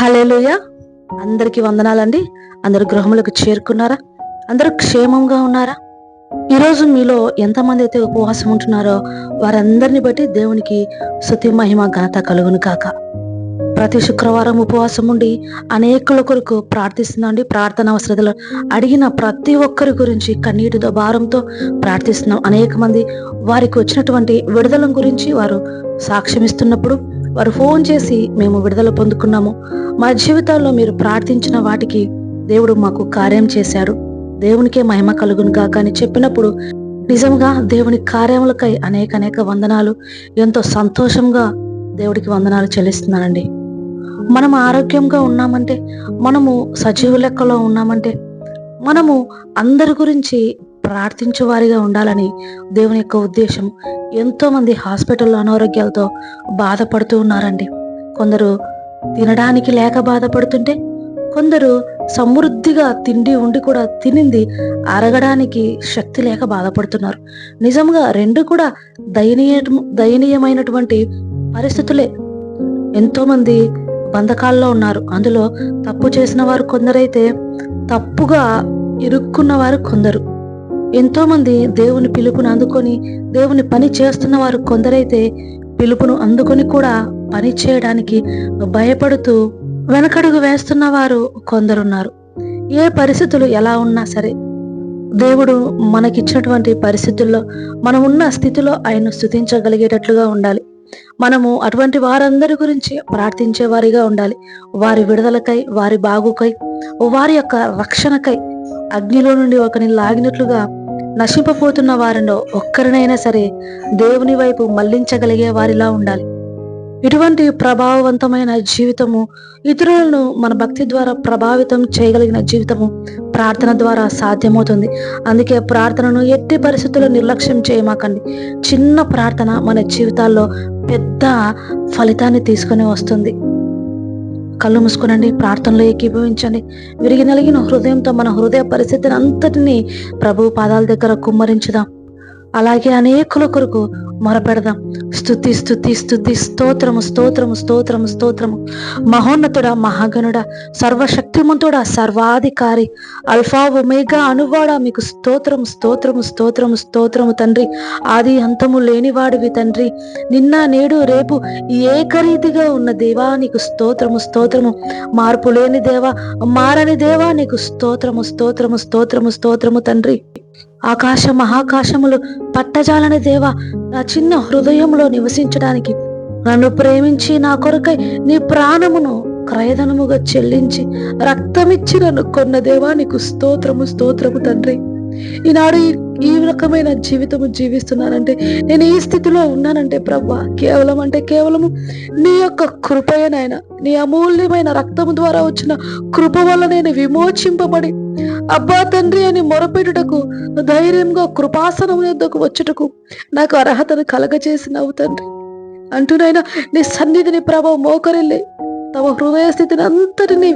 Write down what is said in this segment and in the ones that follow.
Hallelujah అందరికి వందనాలండి. అందరు గృహములకు చేరుకున్నారా? అందరూ క్షేమంగా ఉన్నారా? ఈరోజు మీలో ఎంతమంది అయితే ఉపవాసం ఉంటున్నారో వారందరిని బట్టి దేవునికి శృతి మహిమ ఘనత కలుగును కాక ప్రతి శుక్రవారం ఉపవాసం ఉండి అనేకుల కొరకు ప్రార్థిస్తున్నాండి. ప్రార్థన అవసరతలు అడిగిన ప్రతి ఒక్కరి గురించి కన్నీటితో భారంతో ప్రార్థిస్తున్నాం. అనేక మంది వారికి వచ్చినటువంటి విడుదల గురించి వారు సాక్ష్యం ఇస్తున్నప్పుడు వారు ఫోన్ చేసి మేము విడుదల పొందుకున్నాము. మా జీవితాల్లో మీరు ప్రార్థించిన వాటికి దేవుడు మాకు కార్యం చేశారు. దేవునికే మహిమ కలుగును గాక అని చెప్పినప్పుడు నిజంగా దేవుని కార్యములకై అనేక అనేక వందనాలు ఎంతో సంతోషంగా దేవుడికి వందనాలు చెల్లిస్తున్నానండి. మనం ఆరోగ్యంగా ఉన్నామంటే మనము సజీవ లెక్కలో ఉన్నామంటే మనము అందరి గురించి ప్రార్థించేవారిగా ఉండాలని దేవుని యొక్క ఉద్దేశం. ఎంతోమంది హాస్పిటల్లో అనారోగ్యాలతో బాధపడుతూ ఉన్నారండి. కొందరు తినడానికి లేక బాధపడుతుంటే కొందరు సమృద్ధిగా తిండి ఉండి కూడా తినింది అరగడానికి శక్తి లేక బాధపడుతున్నారు. నిజంగా రెండు కూడా దయనీయ దయనీయమైనటువంటి పరిస్థితులే. ఎంతోమంది బంధకాల్లో ఉన్నారు. అందులో తప్పు చేసిన వారు కొందరైతే తప్పుగా ఇరుక్కున్న వారు కొందరు. ఎంతోమంది దేవుని పిలుపును అందుకొని దేవుని పని చేస్తున్న వారు కొందరైతే పిలుపును అందుకొని కూడా పని చేయడానికి భయపడుతూ వెనకడుగు వేస్తున్న వారు కొందరున్నారు. ఏ పరిస్థితులు ఎలా ఉన్నా సరే దేవుడు మనకిచ్చినటువంటి పరిస్థితుల్లో మనం ఉన్న స్థితిలో ఆయన స్థుతించగలిగేటట్లుగా ఉండాలి. మనము అటువంటి వారందరి గురించి ప్రార్థించే వారిగా ఉండాలి. వారి విడుదలకై వారి బాగుకై వారి యొక్క రక్షణకై అగ్నిలో నుండి ఒకరిని లాగినట్లుగా నశింపబోతున్న వారిలో ఒక్కరినైనా సరే దేవుని వైపు మళ్ళించగలిగే వారిలా ఉండాలి. ఇటువంటి ప్రభావవంతమైన జీవితము ఇతరులను మన భక్తి ద్వారా ప్రభావితం చేయగలిగిన జీవితము ప్రార్థన ద్వారా సాధ్యమవుతుంది. అందుకే ప్రార్థనను ఎట్టి పరిస్థితుల్లో నిర్లక్ష్యం చేయమాకండి. చిన్న ప్రార్థన మన జీవితాల్లో పెద్ద ఫలితాన్ని తీసుకొని వస్తుంది. కళ్ళు మూసుకునండి ప్రార్థనలో ఏకీభవించండి. విరిగి నలిగిన హృదయంతో మన హృదయ పరిస్థితిని అంతటినీ ప్రభు పాదాల దగ్గర కుమ్మరించుదాం. అలాగే అనేకుల కొరకు మొరపెడదాం. స్థుతి స్థుతి స్థుతి స్తోత్రము స్తోత్రము స్తోత్రము స్తోత్రము. మహోన్నతుడా మహాగణుడా సర్వశక్తిమంతుడా సర్వాధికారి అల్ఫా ఒమేగా అనువాడా మీకు స్తోత్రము స్తోత్రము స్తోత్రము స్తోత్రము తండ్రి. ఆది అంతము లేనివాడివి తండ్రి. నిన్న నేడు రేపు ఏకరీతిగా ఉన్న దేవా నీకు స్తోత్రము స్తోత్రము. మార్పు లేని దేవా మారని దేవా నీకు స్తోత్రము స్తోత్రము స్తోత్రము స్తోత్రము తండ్రి. ఆకాశ మహాకాశములు పట్టజాలని దేవా నా చిన్న హృదయంలో నివసించడానికి. నన్ను ప్రేమించి నా కొరకై నీ ప్రాణమును క్రయధనముగా చెల్లించి రక్తమిచ్చి నన్ను కొన్న దేవా నీకు స్తోత్రము స్తోత్రము తండ్రి. ఈనాడు ఈ రకమైన జీవితము జీవిస్తున్నానంటే నేను ఈ స్థితిలో ఉన్నానంటే ప్రభా కేవలం అంటే కేవలము నీ యొక్క కృపయనైనా నాయన. నీ అమూల్యమైన రక్తము ద్వారా వచ్చిన కృప వల్ల నేను విమోచింపబడి అబ్బా తండ్రి అని మొరపెట్టుటకు ధైర్యంగా కృపాసనం యొద్దకు వచ్చుటకు నాకు అర్హతను కలగజేసినావు తండ్రి. అంటూనైనా నీ సన్నిధిని ప్రభావ మోకరిల్లే. తమ హృదయ స్థితిని అంతటిని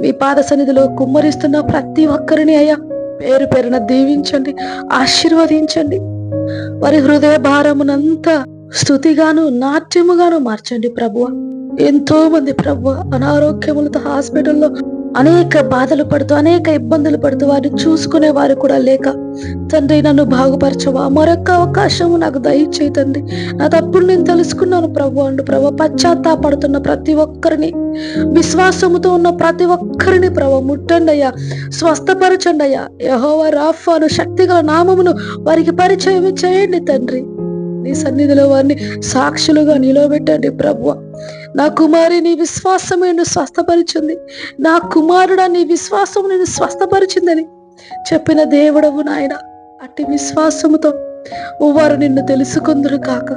మీ పాద సన్నిధిలో కుమ్మరిస్తున్న ప్రతి ఒక్కరిని అయ్యా పేరు పేరున దీవించండి ఆశీర్వదించండి. వారి హృదయ భారమునంతా స్థుతిగాను నాట్యముగాను మార్చండి ప్రభువ. ఎంతో మంది ప్రభువ అనారోగ్యములతో హాస్పిటల్లో అనేక బాధలు పడుతూ అనేక ఇబ్బందులు పడుతూ వారిని చూసుకునే వారు కూడా లేక తండ్రి నన్ను బాగుపరచవా? మరొక అవకాశము నాకు దయచేయి తండ్రి. నా తప్పుడు నేను తెలుసుకున్నాను ప్రభు అండు ప్రభు పశ్చాత్తాపడుతున్న ప్రతి ఒక్కరిని విశ్వాసముతో ఉన్న ప్రతి ఒక్కరిని ప్రభు ముట్టండి అయ్యా. స్వస్థపరచండి అయ్యా. యహోవ రాఫాను శక్తిగల నామమును వారికి పరిచయం చేయండి తండ్రి. నీ సన్నిధిలో వారిని సాక్షులుగా నిలబెట్టండి ప్రభు. నా కుమారి నీ విశ్వాసం నిన్ను స్వస్థపరిచింది. నా కుమారుడా నీ విశ్వాసం నేను స్వస్థపరిచిందని చెప్పిన దేవుడవు నాయన. అట్టి విశ్వాసముతో వారు నిన్ను తెలుసుకుందరు కాక.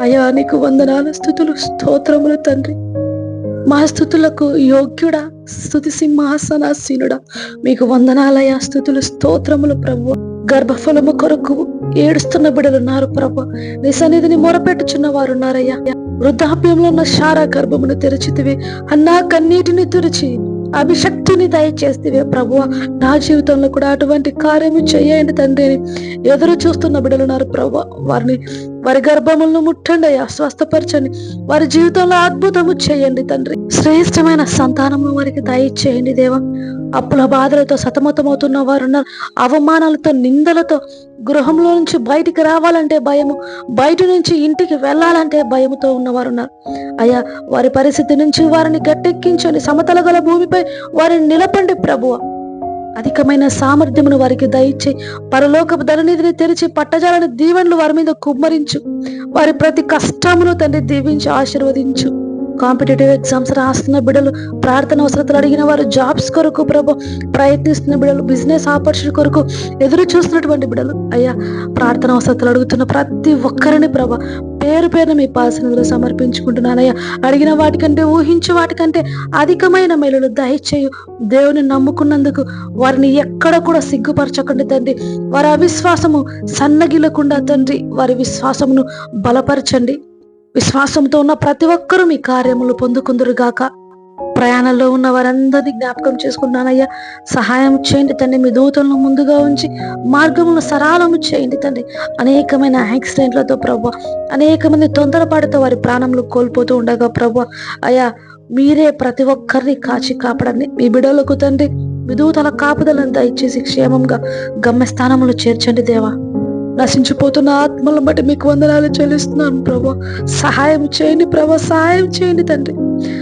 అయా నీకు వందనాల స్థుతులు స్తోత్రములు తండ్రి. మా స్థుతులకు యోగ్యుడా స్థుతి సింహాసనాసీనుడా. మీకు వందనాలయ స్థుతులు స్తోత్రములు ప్రభు. గర్భఫలము కొరకు ఏడుస్తున్న బిడ్డలున్నారు ప్రభు. నీ సన్నిధిని మొరపెట్టుచున్న వారు ఉన్నారయ్యా వృద్ధాప్యంలో ఉన్న శారా గర్భమును తెరచితివి. అన్నా కన్నీటిని తెరిచి అభిషక్తిని దయచేస్తే ప్రభువ. నా జీవితంలో కూడా అటువంటి కార్యము చేయండి తండ్రి అని ఎదురు చూస్తున్న బిడ్డలున్నారు ప్రభు వారిని వారి గర్భములను ముట్టండి అయ్యా స్వస్థపరచండి. వారి జీవితంలో అద్భుతము చేయండి తండ్రి. శ్రేష్టమైన సంతానము వారికి దయచేయండి దేవా. అప్పుల బాధలతో సతమతమవుతున్న వారు ఉన్నారు అవమానాలతో నిందలతో గృహంలో నుంచి బయటికి రావాలంటే భయము బయట నుంచి ఇంటికి వెళ్ళాలంటే భయముతో ఉన్నవారు ఉన్నారు అయ్యా వారి పరిస్థితి నుంచి వారిని గట్టెక్కించండి. సమతల గల భూమిపై వారిని నిలపండి ప్రభువ. అధికమైన సామర్థ్యమును వారికి దయచే పరలోకపు ధననిధిని తెరిచి పట్టజాలని దీవెనలు వారి మీద కుమ్మరించు. వారి ప్రతి కష్టమును తండ్రి దీవించి ఆశీర్వదించు. కాంపిటేటివ్ ఎగ్జామ్స్ రాస్తున్న బిడ్డలు ప్రార్థన అవసరతలు అడిగిన వారు జాబ్స్ కొరకు ప్రభు ప్రయత్నిస్తున్న బిడ్డలు బిజినెస్ ఆపర్చునిటీ కొరకు ఎదురు చూస్తున్నటువంటి బిడ్డలు. అయ్యా ప్రార్థన అవసరతలు అడుగుతున్న ప్రతి ఒక్కరిని ప్రభ పేరు పేరున మీ పాసనలో సమర్పించుకుంటున్నానయ్యా. అడిగిన వాటికంటే ఊహించే వాటికంటే అధికమైన మేలులు దయచేయు. దేవుని నమ్ముకున్నందుకు వారిని ఎక్కడ కూడా సిగ్గుపరచకండి తండ్రి. వారి అవిశ్వాసము సన్నగిలకుండా తండ్రి వారి విశ్వాసమును బలపరచండి. విశ్వాసంతో ఉన్న ప్రతి ఒక్కరూ మీ కార్యములు పొందుకుందరుగాక ప్రయాణంలో ఉన్న వారందరినీ జ్ఞాపకం చేసుకున్నానయ్యా. సహాయం చేయండి తండ్రి. మీ దూతలను ముందుగా ఉంచి మార్గములను సరాలము చేయండి తండ్రి. అనేకమైన యాక్సిడెంట్లతో ప్రభు అనేకమంది తొందరపాటుతో వారి ప్రాణములు కోల్పోతూ ఉండగా ప్రభు అయ్యా మీరే ప్రతి ఒక్కరిని కాచి కాపాడండి. మీ బిడలకు తండ్రి విదూతల కాపుదలంతా ఇచ్చేసి క్షేమంగా గమ్యస్థానములు చేర్చండి దేవా. నశించిపోతున్న ఆత్మలను బట్టి మీకు వందనాలు చెల్లిస్తున్నాను ప్రభా. సహాయం చేయండి ప్రభా సహాయం చేయండి తండ్రి.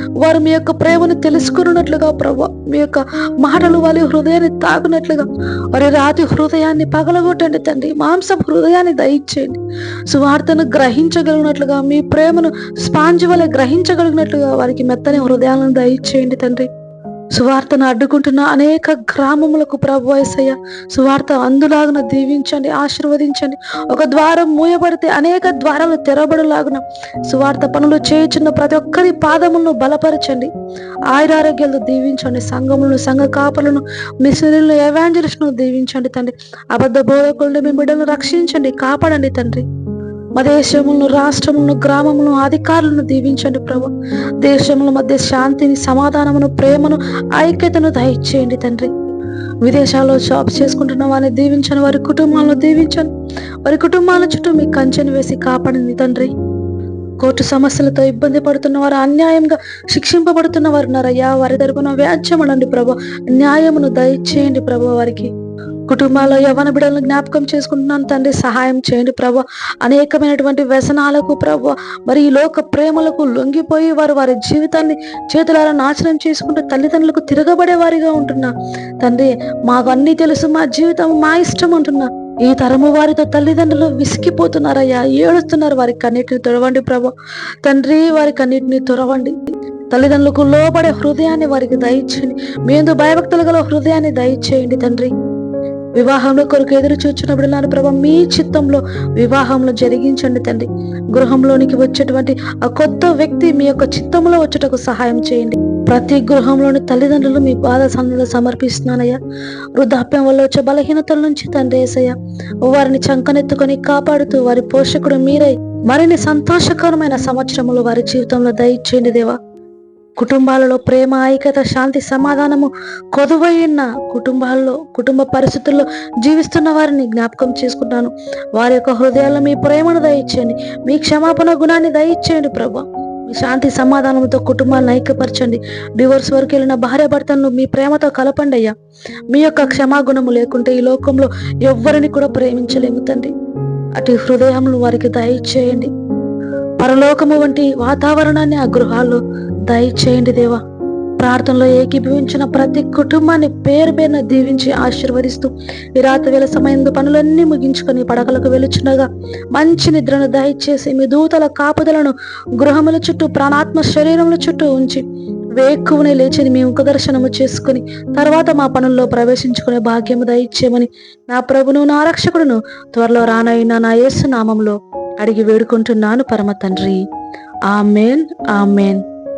వారు మీ యొక్క ప్రేమను తెలుసుకున్నట్లుగా ప్రభా. మీ యొక్క మాటలు వారి హృదయాన్ని తాగునట్లుగా వారి రాతి హృదయాన్ని పగలగొట్టండి తండ్రి. మాంసం హృదయాన్ని దయచేయండి సువార్తను గ్రహించగలిగినట్లుగా మీ ప్రేమను స్పాంజ్ వలె గ్రహించగలిగినట్లుగా వారికి మెత్తని హృదయాలను దయచేయండి తండ్రి. సువార్తను అడ్డుకుంటున్న అనేక గ్రామములకు ప్రభు వయసయ్య సువార్త అందులాగున దీవించండి ఆశీర్వదించండి. ఒక ద్వారం మూయబడితే అనేక ద్వారాలు తెరబడులాగున సువార్త పనులు చేయుచున్న ప్రతి ఒక్కరి పాదములను బలపరచండి. ఆయురారోగ్యాలు దీవించండి సంఘములను సంఘ కాపలను మిషనరీలను ఎవాంజలిస్ట్ను దీవించండి తండ్రి. అబద్ధ బోధకులను మీ బిడ్డలను రక్షించండి కాపాడండి తండ్రి. మా దేశమును రాష్ట్రమును గ్రామమును అధికారులను దీవించండి ప్రభు. దేశముల మధ్య శాంతిని సమాధానమును ప్రేమను ఐక్యతను దయచేయండి తండ్రి. విదేశాల్లో జాబ్ చేసుకుంటున్న వారిని దీవించండి వారి కుటుంబాలను దీవించండి. వారి కుటుంబాల చుట్టూ మీ కంచెను వేసి కాపాడింది తండ్రి. కోర్టు సమస్యలతో ఇబ్బంది పడుతున్న వారు అన్యాయంగా శిక్షింపబడుతున్న వారు ఉన్నారయ్యా. వారి తరపున వ్యాజ్యమనండి ప్రభు. న్యాయమును దయచేయండి ప్రభు వారికి. కుటుంబాల్లో యవన బిడలను జ్ఞాపకం చేసుకుంటున్నాను తండ్రి. సహాయం చేయండి ప్రభు. అనేకమైనటువంటి వ్యసనాలకు ప్రభు మరి ఈ లోక ప్రేమలకు లొంగిపోయి వారు వారి జీవితాన్ని చేతులారా నాశనం చేసుకుంటూ తల్లిదండ్రులకు తిరగబడే వారిగా ఉంటున్నా. తండ్రి మాకు అన్నీ తెలుసు మా జీవితం మా ఇష్టం అంటున్నా. ఈ తరము వారితో తల్లిదండ్రులు విసిగిపోతున్నారయ్యా ఏడుస్తున్నారు. వారి కన్నిటిని తొడవండి ప్రభు. తండ్రి వారి కన్నిటిని తొరవండి తల్లిదండ్రులకు లోబడే హృదయాన్ని వారికి దయచేయండి. మేము భయభక్తులు గల హృదయాన్ని దయచేయండి తండ్రి. వివాహంలో కొరకు ఎదురు చూచినప్పుడు నాన్న ప్రభా మీ చిత్తంలో వివాహంలో జరిగించండి తండ్రి. గృహంలోనికి వచ్చేటువంటి ఆ కొత్త వ్యక్తి మీ యొక్క చిత్తంలో వచ్చేటకు సహాయం చేయండి. ప్రతి గృహంలోని తల్లిదండ్రులు మీ బాధ సన్నిధిలో సమర్పిస్తున్నానయ్యా. వృద్ధాప్యం వల్ల వచ్చే బలహీనతల నుంచి తండ్రి ఏసయ్య వారిని చంకనెత్తుకొని కాపాడుతూ వారి పోషకుడు మీరై మరిన్ని సంతోషకరమైన సంవత్సరములు వారి జీవితంలో దయచేయండి దేవా. కుటుంబాలలో ప్రేమ ఐక్యత శాంతి సమాధానము కొదువైన కుటుంబాల్లో కుటుంబ పరిస్థితుల్లో జీవిస్తున్న వారిని జ్ఞాపకం చేసుకుంటాను. వారి యొక్క హృదయాల్లో మీ ప్రేమను దయచేయండి. మీ క్షమాపణ గుణాన్ని దయచేయండి ప్రభు. మీ శాంతి సమాధానంతో కుటుంబాలను ఐక్యపరచండి. డివోర్స్ వరకు వెళ్ళిన భార్య భర్తలను మీ ప్రేమతో కలపండి అయ్యా. మీ యొక్క క్షమాగుణము లేకుంటే ఈ లోకంలో ఎవ్వరిని కూడా ప్రేమించలేము తండ్రి. అటు హృదయములు వారికి దయచేయండి. పరలోకము వంటి వాతావరణాన్ని ఆ గృహాల్లో దయచేయండి దేవా. ప్రార్థనలో ఏకీభవించిన ప్రతి కుటుంబాన్ని పేరు పేరున దీవించి ఆశీర్వదిస్తూ ఈ రాత్రి వేళ సమయంలో పనులన్నీ ముగించుకొని పడకలకు వెలుచుండగా మంచి నిద్రను దయచేసి మీ దూతల కాపుదలను గృహముల చుట్టూ ప్రాణాత్మ శరీరముల చుట్టూ ఉంచి వేక్కువని లేచి మేము దర్శనము చేసుకుని తర్వాత మా పనుల్లో ప్రవేశించుకునే భాగ్యము దయచేయమని నా ప్రభును నా రక్షకుడును త్వరలో రానైన నా యేసు నామంలో అడిగి వేడుకుంటున్నాను పరమ తండ్రి. Amen amen.